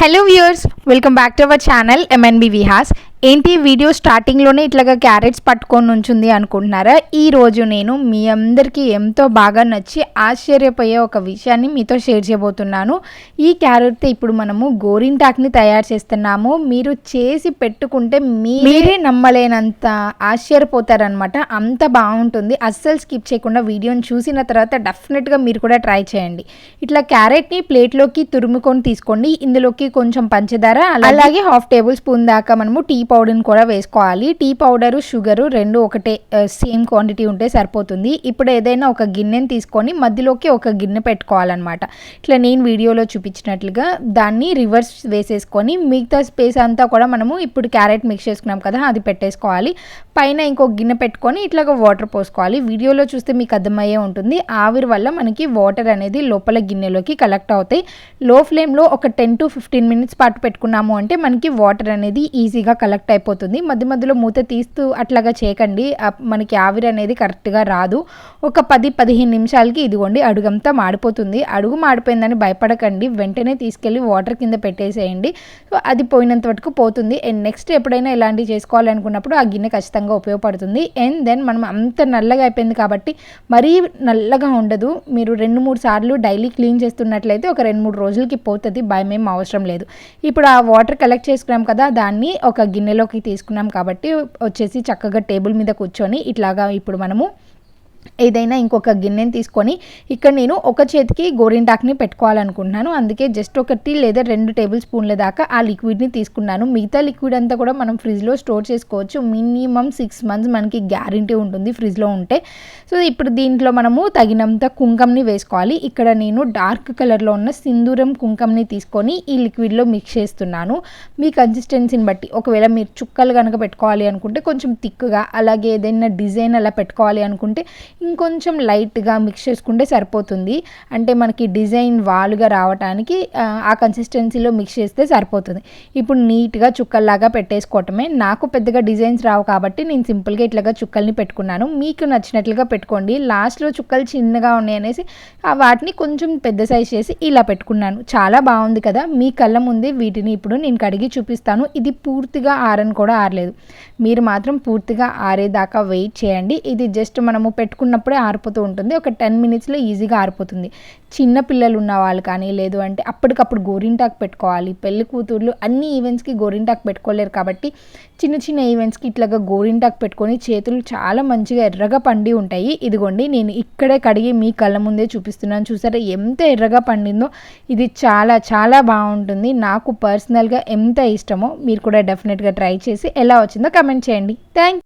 Hello viewers, welcome back to our channel MNB Vihas. ఏంటి video స్టార్టింగ్లోనే ఇట్లాగా carrots పట్టుకొని ఉంచుంది అనుకుంటున్నారా? ఈ రోజు నేను మీ అందరికీ ఎంతో బాగా నచ్చి ఆశ్చర్యపోయే ఒక విషయాన్ని మీతో షేర్ చేయబోతున్నాను. ఈ క్యారెట్తో ఇప్పుడు మనము గోరింటాక్ని తయారు చేస్తున్నాము. మీరు చేసి పెట్టుకుంటే మీరే నమ్మలేనంత ఆశ్చర్యపోతారనమాట అంత బాగుంటుంది. అస్సలు స్కిప్ చేయకుండా వీడియోని చూసిన తర్వాత డెఫినెట్గా మీరు కూడా ట్రై చేయండి. ఇట్లా క్యారెట్ని ప్లేట్లోకి తురుముకొని తీసుకోండి. ఇందులోకి కొంచెం పంచదార అలాగే హాఫ్ టేబుల్ స్పూన్ దాకా మనము టీ పౌడర్ని కూడా వేసుకోవాలి. టీ పౌడరు షుగరు రెండు ఒకటే సేమ్ క్వాంటిటీ ఉంటే సరిపోతుంది. ఇప్పుడు ఏదైనా ఒక గిన్నెని తీసుకొని మధ్యలోకి ఒక గిన్నె పెట్టుకోవాలన్నమాట. ఇట్లా నేను వీడియోలో చూపించినట్లుగా దాన్ని రివర్స్ వేసేసుకొని మిగతా స్పేస్ అంతా కూడా మనము ఇప్పుడు క్యారెట్ మిక్స్ చేసుకున్నాం కదా అది పెట్టేసుకోవాలి. పైన ఇంకో గిన్నె పెట్టుకొని ఇట్లాగా వాటర్ పోసుకోవాలి. వీడియోలో చూస్తే మీకు అర్థమయ్యే ఉంటుంది. ఆవిరి వల్ల మనకి వాటర్ అనేది లోపల గిన్నెలోకి కలెక్ట్ అవుతాయి. లో ఫ్లేమ్లో ఒక టెన్ టు ఫిఫ్టీన్ మినిట్స్ పాటు పెట్టుకున్నాము అంటే మనకి వాటర్ అనేది ఈజీగా కలెక్ట్ కరెక్ట్ అయిపోతుంది. మధ్య మధ్యలో మూత తీస్తూ అట్లాగా చేయకండి. మనకి ఆవిరి అనేది కరెక్ట్గా రాదు. ఒక పది పదిహేను నిమిషాలకి ఇదిగోండి అడుగంతా మాడిపోతుంది. అడుగు మాడిపోయిందని భయపడకండి. వెంటనే తీసుకెళ్ళి వాటర్ కింద పెట్టేసేయండి. సో అది పోయినంత వరకు పోతుంది. అండ్ నెక్స్ట్ ఎప్పుడైనా ఇలాంటివి చేసుకోవాలనుకున్నప్పుడు ఆ గిన్నె ఖచ్చితంగా ఉపయోగపడుతుంది. అండ్ దెన్ మనం అంత నల్లగా అయిపోయింది కాబట్టి మరీ నల్లగా ఉండదు. మీరు రెండు మూడు సార్లు డైలీ క్లీన్ చేస్తున్నట్లయితే ఒక రెండు మూడు రోజులకి పోతుంది. భయం ఏం అవసరం లేదు. ఇప్పుడు ఆ వాటర్ కలెక్ట్ చేసుకున్నాం కదా దాన్ని ఒక గిన్నె గిన్నెలోకి తీసుకున్నాం కాబట్టి వచ్చేసి చక్కగా టేబుల్ మీద కూర్చొని ఇట్లాగా ఇప్పుడు మనము ఏదైనా ఇంకొక గిన్నెని తీసుకొని ఇక్కడ నేను ఒక చేతికి గోరింటాక్ని పెట్టుకోవాలనుకుంటున్నాను. అందుకే జస్ట్ ఒకటి లేదా రెండు టేబుల్ స్పూన్ల దాకా ఆ లిక్విడ్ని తీసుకున్నాను. మిగతా లిక్విడ్ అంతా కూడా మనం ఫ్రిడ్జ్లో స్టోర్ చేసుకోవచ్చు. మినిమం సిక్స్ మంత్స్ మనకి గ్యారంటీ ఉంటుంది ఫ్రిడ్జ్లో ఉంటే. సో ఇప్పుడు దీంట్లో మనము తగినంత కుంకంని వేసుకోవాలి. ఇక్కడ నేను డార్క్ కలర్లో ఉన్న సింధూరం కుంకంని తీసుకొని ఈ లిక్విడ్లో మిక్స్ చేస్తున్నాను. మీ కన్సిస్టెన్సీని బట్టి. ఒకవేళ మీరు చుక్కలు కనుక పెట్టుకోవాలి అనుకుంటే కొంచెం థిక్గా అలాగే ఏదైనా డిజైన్ అలా పెట్టుకోవాలి అనుకుంటే ఇంకొంచెం లైట్గా మిక్స్ చేసుకుంటే సరిపోతుంది. అంటే మనకి డిజైన్ వాలుగా రావడానికి ఆ, కన్సిస్టెన్సీలో మిక్స్ చేస్తే సరిపోతుంది. ఇప్పుడు నీట్గా చుక్కల్లాగా పెట్టేసుకోవటమే. నాకు పెద్దగా డిజైన్స్ రావు కాబట్టి నేను సింపుల్గా ఇట్లాగా చుక్కల్ని పెట్టుకున్నాను. మీకు నచ్చినట్లుగా పెట్టుకోండి. లాస్ట్లో చుక్కలు చిన్నగా ఉన్నాయి అనేసి వాటిని కొంచెం పెద్ద సైజ్ చేసి ఇలా పెట్టుకున్నాను. చాలా బాగుంది కదా. మీ కళ్ళ ముందే వీటిని ఇప్పుడు నేను కడిగి చూపిస్తాను. ఇది పూర్తిగా ఆరని కూడా ఆరలేదు. మీరు మాత్రం పూర్తిగా ఆరేదాకా వెయిట్ చేయండి. ఇది జస్ట్ మనము పెట్టుకున్న పెట్టుకున్నప్పుడే ఆరిపోతూ ఉంటుంది. ఒక టెన్ మినిట్స్లో ఈజీగా ఆరిపోతుంది. చిన్న పిల్లలు ఉన్న వాళ్ళు కానీ లేదు అంటే అప్పటికప్పుడు గోరింటాకు పెట్టుకోవాలి. పెళ్ళి కూతుర్లు అన్ని ఈవెంట్స్కి గోరింటాకు పెట్టుకోలేరు కాబట్టి చిన్న చిన్న ఈవెంట్స్కి ఇట్లాగా గోరింటాకు పెట్టుకొని చేతులు చాలా మంచిగా ఎర్రగా పండి ఉంటాయి. ఇదిగోండి నేను ఇక్కడే కడిగి మీ కళ్ళ ముందే చూపిస్తున్నాను. చూసారా ఎంత ఎర్రగా పండిందో? ఇది చాలా చాలా బాగుంటుంది. నాకు పర్సనల్గా ఎంత ఇష్టమో మీరు కూడా డెఫినెట్గా ట్రై చేసి ఎలా వచ్చిందో కమెంట్ చేయండి. థ్యాంక్